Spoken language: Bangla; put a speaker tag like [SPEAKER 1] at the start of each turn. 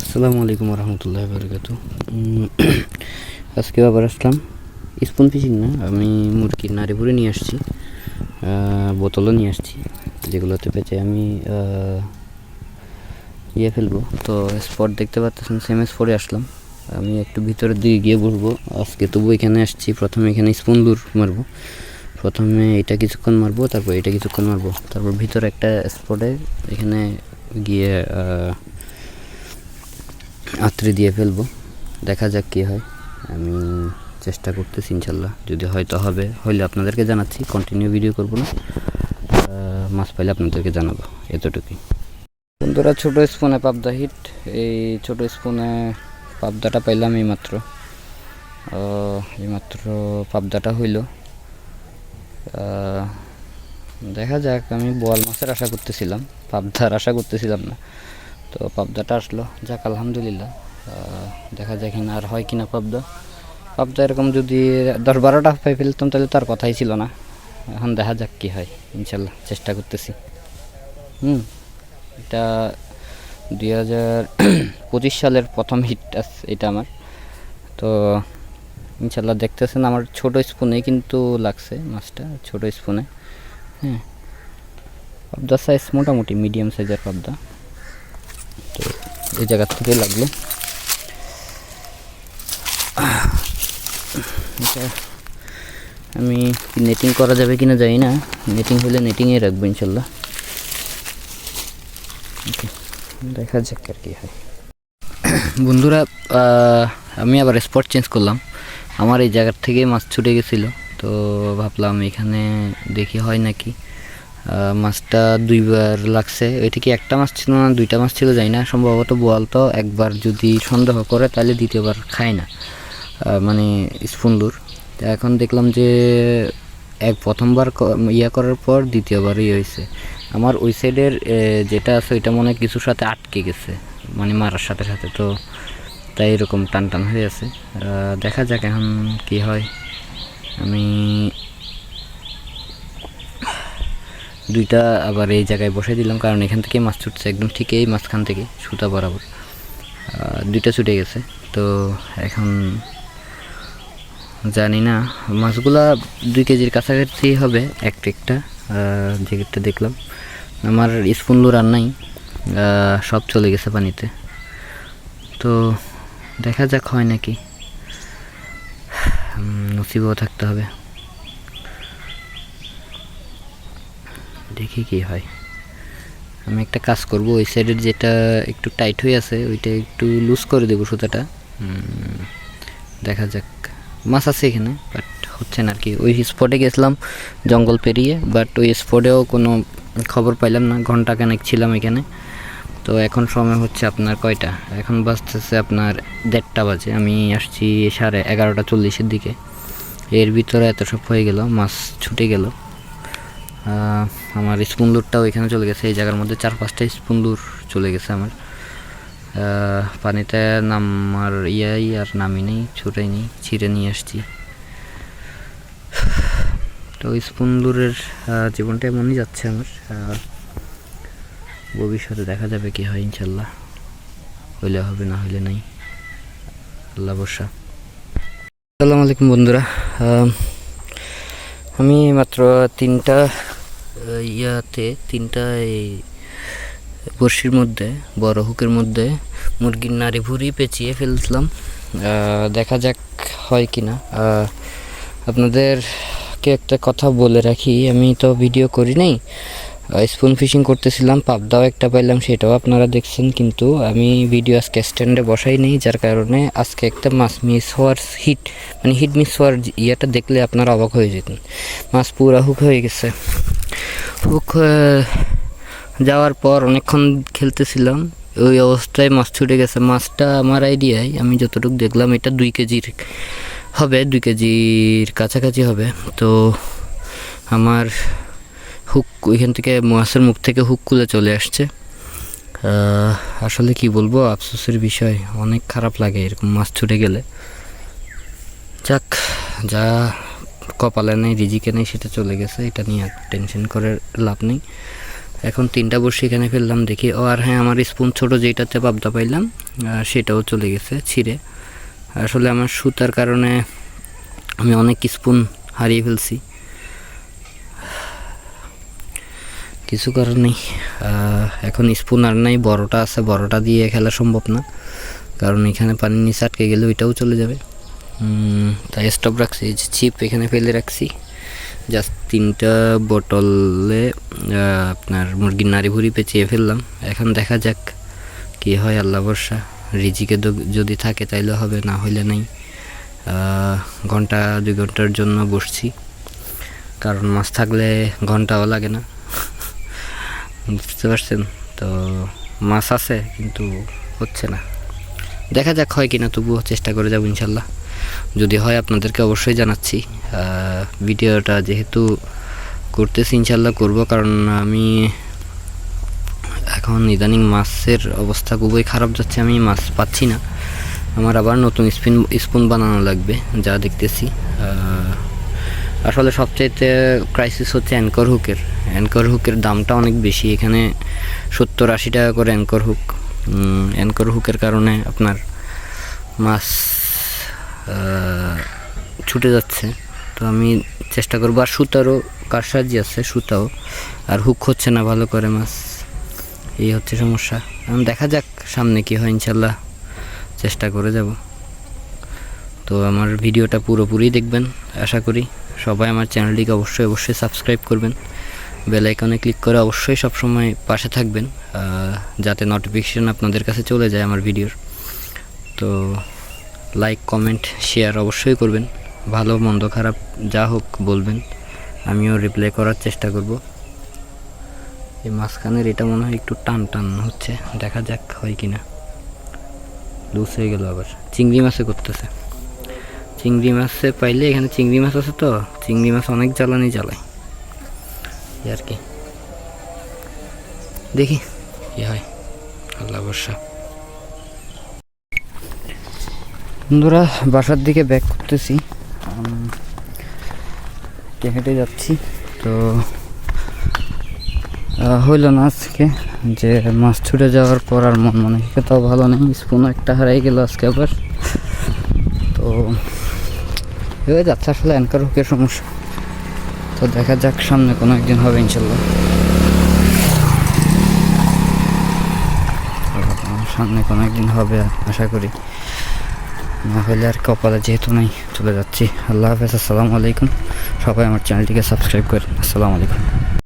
[SPEAKER 1] আসসালামু আলাইকুম রহমতুল্লাহ বরকাত আজকে আবার আসলাম। স্পুন ফিশিং না, আমি মুরগির নাড়ি ভরে নিয়ে আসছি বোতলও নিয়ে আসছি, যেগুলোতে পেঁচে আমি ইয়ে ফেলব। তো স্পট দেখতে পাচ্ছেন সেম স্পটে আসলাম। আমি একটু ভিতরের দিকে গিয়ে বসবো আজকে তবু এখানে আসছি, প্রথমে এখানে স্পুন দূর মারবো। প্রথমে এটা কিছুক্ষণ মারবো, তারপর এটা কিছুক্ষণ মারবো। তারপর ভিতরে একটা স্পটে এখানে গিয়ে আত্রি দিয়ে ফেলব। দেখা যাক কী হয়। আমি চেষ্টা করতেছি ইনশাল্লাহ। যদি হয়তো হবে। হইলে আপনাদেরকে জানাচ্ছি। কন্টিনিউ ভিডিও করব না। মাছ পাইলে আপনাদেরকে জানাব। এতটুকুই। বন্ধুরা, ছোটো স্পুনে পাবদা হিট এই ছোটো স্পুনে পাবদাটা পাইলাম এইমাত্র। এইমাত্র পাবদাটা হইল। দেখা যাক। আমি বোয়াল মাছের আশা করতেছিলাম। পাবদার আশা করতেছিলাম না। তো পাবদাটা আসলো। যাক, আলহামদুলিল্লাহ। দেখা যাক কিনা আর হয় কিনা পাবদা। পাবদা এরকম যদি দশ বারোটা পাই ফেলতাম, তাহলে তার কথাই ছিল না। এখন দেখা যাক কী হয়। ইনশাল্লাহ চেষ্টা করতেছি। হুম, এটা দুই হাজার পঁচিশ সালের প্রথম হিট এটা আমার। তো ইনশাল্লাহ দেখতেছেন, আমার ছোট স্পুনে কিন্তু লাগছে মাছটা, ছোট স্পুনে হ্যাঁ পাবদার সাইজ মোটামুটি মিডিয়াম সাইজের পাবদা। তো এই জায়গা থেকে লাগল। এটা আমি নেটিং করা যাবে কিনা জানি না। নেটিং হলে নেটিংয়ে রাখব ইনশাল্লাহ। দেখা যাক আর কি হয়। বন্ধুরা আমি আবার স্পট চেঞ্জ করলাম। আমার এই জায়গার থেকে মাছ ছুটে গেছিল, তো ভাবলাম এখানে দেখি হয় নাকি। মাছটা দুইবার লাগছে। ওইটা কি একটা মাছ ছিল না দুইটা মাছ ছিল যাই না। সম্ভবত বোয়াল তো একবার যদি সন্দেহ করে তাহলে দ্বিতীয়বার খায় না। মানে স্পুনলুর এখন দেখলাম যে এক প্রথমবার ইয়া করার পর দ্বিতীয়বার ইয়ে হয়েছে। আমার ওই সাইডের যেটা আছে ওইটা মনে কিছুর সাথে আটকে গেছে। মানে মারার সাথে সাথে তো তাই এরকম টান টান হয়ে আছে। দেখা যাক এখন কি হয়। আমি দুইটা আবার এই জায়গায় বসে দিলাম, কারণ এখান থেকে মাছ ছুটছে একদম ঠিক এই মাঝখান থেকে, সুতা বরাবর। দুইটা ছুটে গেছে। তো এখন জানি না, মাছগুলা দুই কেজির কাছাকাছি হবে একটা একটা যেটা দেখলাম। আমার স্পুন লোর আর নাই সব চলে গেছে পানিতে। তো দেখা যাক হয় নাকি। নসিবও থাকতে হবে। দেখি কি হয়। আমি একটা কাজ করব, ওই সাইডের যেটা একটু টাইট হয়ে আছে, ওইটা একটু লুজ করে দেবো সুতাটা। দেখা যাক। মাছ আছে এখানে বাট হচ্ছে না আর কি ওই স্পটে গেছিলাম জঙ্গল পেরিয়ে বাট ওই স্পটেও কোনো খবর পাইলাম না। ঘণ্টা খানেক ছিলাম এখানে। তো এখন সময় হচ্ছে আপনার কয়টা? এখন বাজতেছে আপনার দেড়টা বাজে। আমি আসছি সাড়ে এগারোটা চল্লিশের দিকে। এর ভিতরে এত সব হয়ে গেল, মাছ ছুটে গেল। আমার স্পুন লুরটাও এখানে চলে গেছে এই জায়গার মধ্যে চার পাঁচটা স্পুন লুর চলে গেছে আমার। পানিতে নামার ইয়াই আর নামি নেই ছুটাই নেই ছিঁড়ে নিয়ে আসছি। তো স্পুন লুরের আহ, জীবনটা এমনই যাচ্ছে আমার ভবিষ্যতে দেখা যাবে কি হয় ইনশাল্লাহ হইলে হবে না হইলে নাই। আল্লাহ বর্ষা আসসালামু আলাইকুম বন্ধুরা। আমি মাত্র তিনটা ইয়াতে তিনটা এই বড়শির মধ্যে, বড় হুকের মধ্যে মুরগির নাড়ি ভুড়ি পেঁচিয়ে ফেলছিলাম। দেখা যাক হয় কি না আপনাদেরকে একটা কথা বলে রাখি, আমি তো ভিডিও করি নাই। স্পুন ফিশিং করতেছিলাম, পাবদাও একটা পাইলাম, সেটাও আপনারা দেখছেন, কিন্তু আমি ভিডিও আজকে স্ট্যান্ডে বসাই নেই, যার কারণে আজকে একটা মাছ মিস হওয়ার হিট মানে হিট মিস হওয়ার ইয়েটা দেখলে আপনারা অবাক হয়ে যেতেন। মাছ পুরা হুক হয়ে গেছে। হুক যাওয়ার পর অনেকক্ষণ খেলতেছিলাম, ওই অবস্থায় মাছ ছুটে গেছে। মাছটা আমার আইডিয়ায়, আমি যতটুকু দেখলাম, এটা দুই কেজির, হবে দুই কেজির কাছাকাছি হবে। তো আমার হুক, ওইখান থেকে মাছের মুখ থেকে হুক খুলে চলে আসছে। আসলে কি বলব, আফসোসের বিষয়, অনেক খারাপ লাগে এরকম মাছ ছুটে গেলে। যাক, যা কপালে নেই, রিজিকে নেই, সেটা চলে গেছে, এটা নিয়ে টেনশন করে লাভ নেই। এখন তিনটা বসে এখানে ফেললাম, দেখি, ও আর হ্যাঁ আমার স্পুন ছোট যেটাতে পাবদা পাইলাম সেটাও চলে গেছে ছিঁড়ে। আসলে আমার সুতার কারণে আমি অনেক স্পুন হারিয়ে ফেলছি। কিছু করার নেই। এখন স্পুন আর নাই বড়টা আছে বড়টা দিয়ে খেলা সম্ভব না। কারণ এখানে পানির নিচে আটকে গেলে ওইটাও চলে যাবে। তাই স্টপ রাখছি। যে চিপ এখানে ফেলে রাখছি। জাস্ট তিনটা আহ, আপনার মুরগির নাড়ি ভুড়ি পেঁচিয়ে ফেললাম। এখন দেখা যাক কি হয় আল্লাহ বর্ষা রিজিকে যদি থাকে তাইলে হবে না হইলে নাই। ঘণ্টা দুই ঘণ্টার জন্য বসছি। কারণ মাছ থাকলে ঘন্টাও লাগে না। বুঝতে পারছেন? তো মাছ আছে, কিন্তু হচ্ছে না। দেখা যাক হয় কিনা, তবুও চেষ্টা করে যাব ইনশাল্লাহ। যদি হয় আপনাদেরকে অবশ্যই জানাচ্ছি। ভিডিওটা যেহেতু করতেছি ইনশাল্লাহ করব, কারণ আমি এখন ইদানিং মাছের অবস্থা খুবই খারাপ যাচ্ছে, আমি মাছ পাচ্ছি না। আমার আবার নতুন স্পিন, স্পুন বানানো লাগবে, যা দেখতেছি। আসলে সবচাইতে ক্রাইসিস হচ্ছে অ্যাঙ্কর হুকের অ্যাঙ্কর হুকের দামটা অনেক বেশি। এখানে সত্তর আশি টাকা করে অ্যাঙ্কর হুক অ্যাঙ্কর হুকের কারণে আপনার মাছ ছুটে যাচ্ছে। তো আমি চেষ্টা করব। আর সুতারও কারসাজি আছে, সুতাও। আর হুক হচ্ছে না ভালো করে মাছ। এই হচ্ছে সমস্যা। এখন দেখা যাক সামনে কি হয়, ইনশাল্লাহ চেষ্টা করে যাব। তো আমার ভিডিওটা পুরোপুরি দেখবেন, আশা করি। সবাই আমার চ্যানেলটিকে অবশ্যই অবশ্যই সাবস্ক্রাইব করবেন। বেল আইকনে ক্লিক করে অবশ্যই সবসময় পাশে থাকবেন যাতে নোটিফিকেশন আপনাদের কাছে চলে যায় আমার ভিডিওর। তো লাইক কমেন্ট শেয়ার অবশ্যই করবেন। ভালো, মন্দ, খারাপ যা হোক বলবেন, আমিও রিপ্লাই করার চেষ্টা করব। এই মাঝখানের এটা মনে হয় একটু টান টান হচ্ছে, দেখা যাক হয় কিনা। লুজ হয়ে গেল আবার। চিংড়ি মাছে করতেছে। চিংড়ি মাছে পাইলে এখানে চিংড়ি মাছ আছে তো, চিংড়ি মাছ অনেক জ্বালানি জ্বালায়। আর কি। দেখি কি হয়, আল্লাহ বর্ষা বন্ধুরা, বাসার দিকে ব্যাক করতেছি। হেঁটে যাচ্ছি। তো হইল না আজকে যে মাছ ছুটে যাওয়ার পর আর মন মনে তাও ভালো নেই। স্পুন একটা হারাই গেল আজকে আবার। তো হয়ে যাচ্ছে আসলে অ্যানকার হুকের সমস্যা। তো দেখা যাক সামনে কোনো একদিন হবে ইনশাল্লাহ। সামনে কোনো একদিন হবে, আশা করি। না হলে আর কপালে যেহেতু নাই, চলে যাচ্ছি। আল্লাহ হাফেজ, আসসালামু আলাইকুম। সবাই আমার চ্যানেলটিকে সাবস্ক্রাইব করে, আসসালামু আলাইকুম।